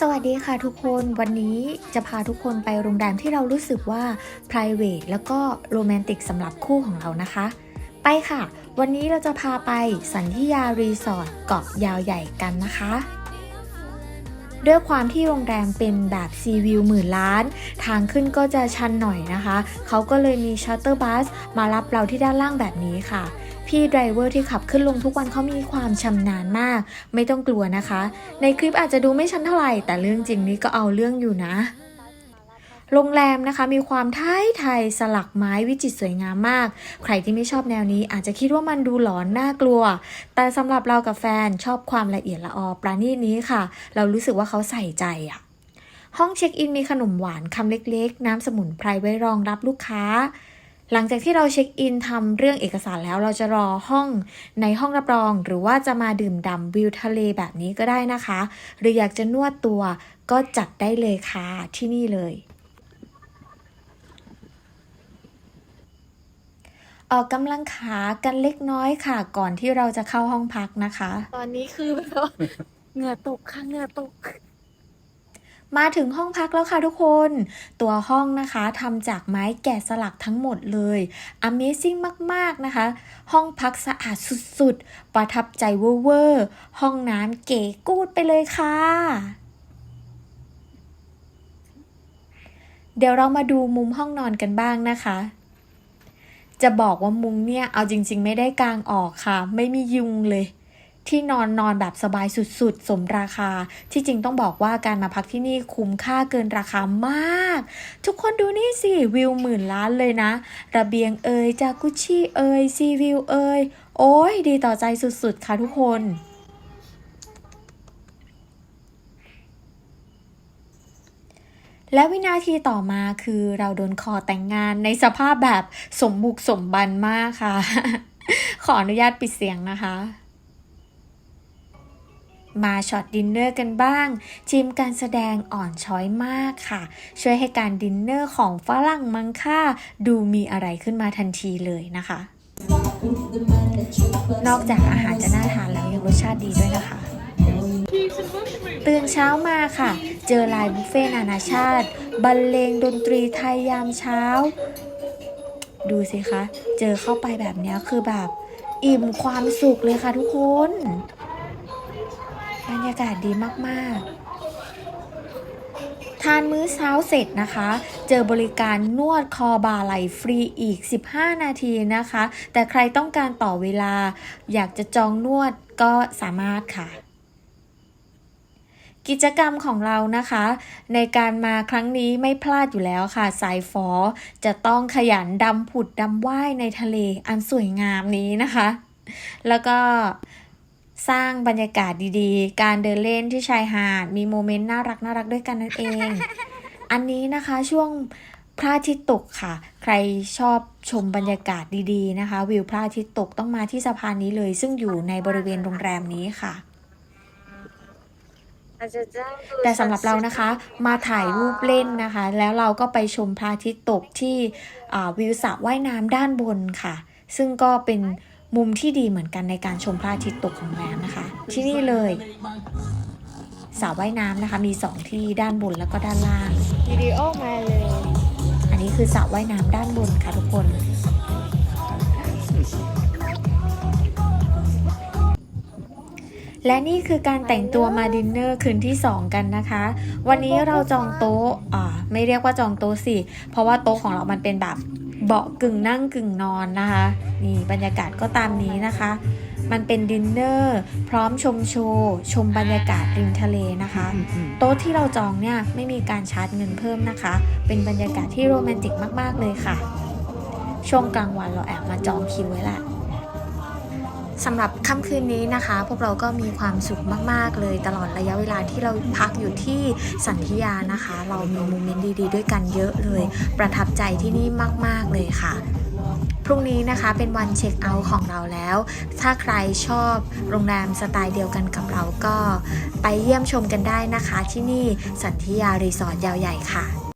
สวัสดีค่ะทุกคนวันนี้จะพาทุกคนไปโรงแรมที่เรารู้สึกว่า private แล้วก็โรแมนติกสำหรับคู่ของเรานะคะ ไปค่ะ วันนี้เราจะพาไปสันทิยารีสอร์ทเกาะยาวใหญ่กันนะคะ ด้วยความที่โรงแรมเป็นแบบซีวิวหมื่นล้าน ทางขึ้นก็จะชันหน่อยนะคะ เขาก็เลยมีชัตเตอร์บัสมารับเราที่ด้านล่างแบบนี้ค่ะ พี่ไดรเวอร์ที่ขับขึ้นลงทุกวันเขามีความชำนาญมาก ไม่ต้องกลัวนะคะ ในคลิปอาจจะดูไม่ชันเท่าไหร่ แต่เรื่องจริงนี้ก็เอาเรื่องอยู่นะโรงแรมนะคะมีความไทยไทยสลักไม้วิจิตรสวยงามมาก ใครที่ไม่ชอบแนวนี้อาจจะคิดว่ามันดูหลอนน่ากลัว แต่สำหรับเรากับแฟนชอบความละเอียดละออปราณีตนี้ค่ะ เรารู้สึกว่าเขาใส่ใจอะห้องเช็คอินมีขนมหวานคำเล็กๆ น้ำสมุนไพรไว้รองรับลูกค้า หลังจากที่เราเช็คอินทำเรื่องเอกสารแล้วเราจะรอห้องในห้องรับรอง หรือว่าจะมาดื่มด่ำวิวทะเลแบบนี้ก็ได้นะคะ หรืออยากจะนวดตัวก็จัดได้เลยค่ะที่นี่เลยออกกำลังขากันเล็กน้อยค่ะ ก่อนที่เราจะเข้าห้องพักนะคะ ตอนนี้คือแบบเหงื่อตกค่ะเหงื่อตก มาถึงห้องพักแล้วค่ะทุกคน ตัวห้องนะคะทำจากไม้แกะสลักทั้งหมดเลย Amazing มากๆนะคะ ห้องพักสะอาดสุดๆ ประทับใจเวอร์ๆห้องน้ำเก๋กูดไปเลยค่ะเดี๋ยวเรามาดูมุมห้องนอนกันบ้างนะคะ จะบอกว่ามุ้งเนี่ยเอาจริง ๆ ไม่ได้กางออกค่ะ ไม่มียุงเลย ที่นอนนอนแบบสบายสุดๆ สมราคา ที่จริงต้องบอกว่าการมาพักที่นี่คุ้มค่าเกินราคามาก ทุกคนดูนี่สิ วิวหมื่นล้านเลยนะ ระเบียงเอ่ยจากุชิเอ่ยซีวิวเอ่ยโอ้ยดีต่อใจสุดๆ ค่ะทุกคนและวินาทีต่อมาคือเราโดนขอแต่งงานในสภาพแบบสมบุกสมบันมากค่ะ ขออนุญาตปิดเสียงนะคะ มาช็อตดินเนอร์กันบ้าง ทีมการแสดงอ่อนช้อยมากค่ะ ช่วยให้การดินเนอร์ของฝรั่งมังค่าดูมีอะไรขึ้นมาทันทีเลยนะคะ นอกจากอาหารจะน่าทานแล้วยังรสชาติดีด้วยนะคะตื่นเช้ามาค่ะ เจอลน์บุฟเฟ่นานาชาติ บรรเลงดนตรีไทยยามเช้า ดูสิคะ เจอเข้าไปแบบนี้คือแบบ อิ่มความสุขเลยค่ะทุกคน บรรยากาศดีมากๆ ทานมื้อเช้าเสร็จนะคะ เจอบริการนวดคอบ่าไหลฟรีอีก 15 นาทีนะคะ แต่ใครต้องการต่อเวลา อยากจะจองนวดก็สามารถค่ะกิจกรรมของเรานะคะ ในการมาครั้งนี้ไม่พลาดอยู่แล้วค่ะ สายฟอจะต้องขยันดำผุดดำว่ายในทะเลอันสวยงามนี้นะคะ แล้วก็ สร้างบรรยากาศดีๆ การเดินเล่นที่ชายหาด มีโมเมนต์น่ารักน่ารักด้วยกันนั่นเอง อันนี้นะคะช่วงพระอาทิตย์ตกค่ะ ใครชอบชมบรรยากาศดีๆนะคะ วิวพระอาทิตย์ตกต้องมาที่สะพานนี้เลย ซึ่งอยู่ในบริเวณโรงแรมนี้ค่ะ แต่สำหรับเรานะคะ มาถ่ายรูปเล่นนะคะ แล้วเราก็ไปชมพระอาทิตย์ตกที่อ่าวิวสระว่ายน้ำด้านบนค่ะ ซึ่งก็เป็น มุมที่ดีเหมือนกันในการชมพระอาทิตย์ตกของแรมนะคะ ที่นี่เลยสระว่ายน้ำนะคะ มีสองที่ด้านบนแล้วก็ด้านล่างวิดีโอมาเลย อันนี้คือสระว่ายน้ำด้านบนค่ะทุกคนและนี่คือการแต่งตัวมาดินเนอร์คืนที่ 2 กันนะคะ วันนี้เราจองโต๊ะ อ่า ไม่เรียกว่าจองโต๊ะสิ เพราะว่าโต๊ะของเรามันเป็นแบบ เบาะกึ่งนั่งกึ่งนอนนะคะ นี่บรรยากาศก็ตามนี้นะคะ มันเป็นดินเนอร์ พร้อมชมโชว์ ชมบรรยากาศริมทะเลนะคะ โต๊ะที่เราจองเนี่ยไม่มีการชาร์จเงินเพิ่มนะคะ เป็นบรรยากาศที่โรแมนติกมาก ๆ เลยค่ะ ช่วงกลางวันเราแอบมาจองคิวไว้แหละ สำหรับค่ำคืนนี้นะคะ พวกเราก็มีความสุขมาก ๆ เลยตลอดระยะเวลาที่เราพักอยู่ที่สันธิยานะคะ เรามีโมเมนต์ดี ๆ ด้วยกันเยอะเลย ประทับใจที่นี่มาก ๆ เลยค่ะพรุ่งนี้นะคะเป็นวันเช็คเอาท์ของเราแล้ว ถ้าใครชอบโรงแรมสไตล์เดียวกันกับเราก็ไปเยี่ยมชมกันได้นะคะ ที่นี่สันธิยารีสอร์ทยาวใหญ่ค่ะ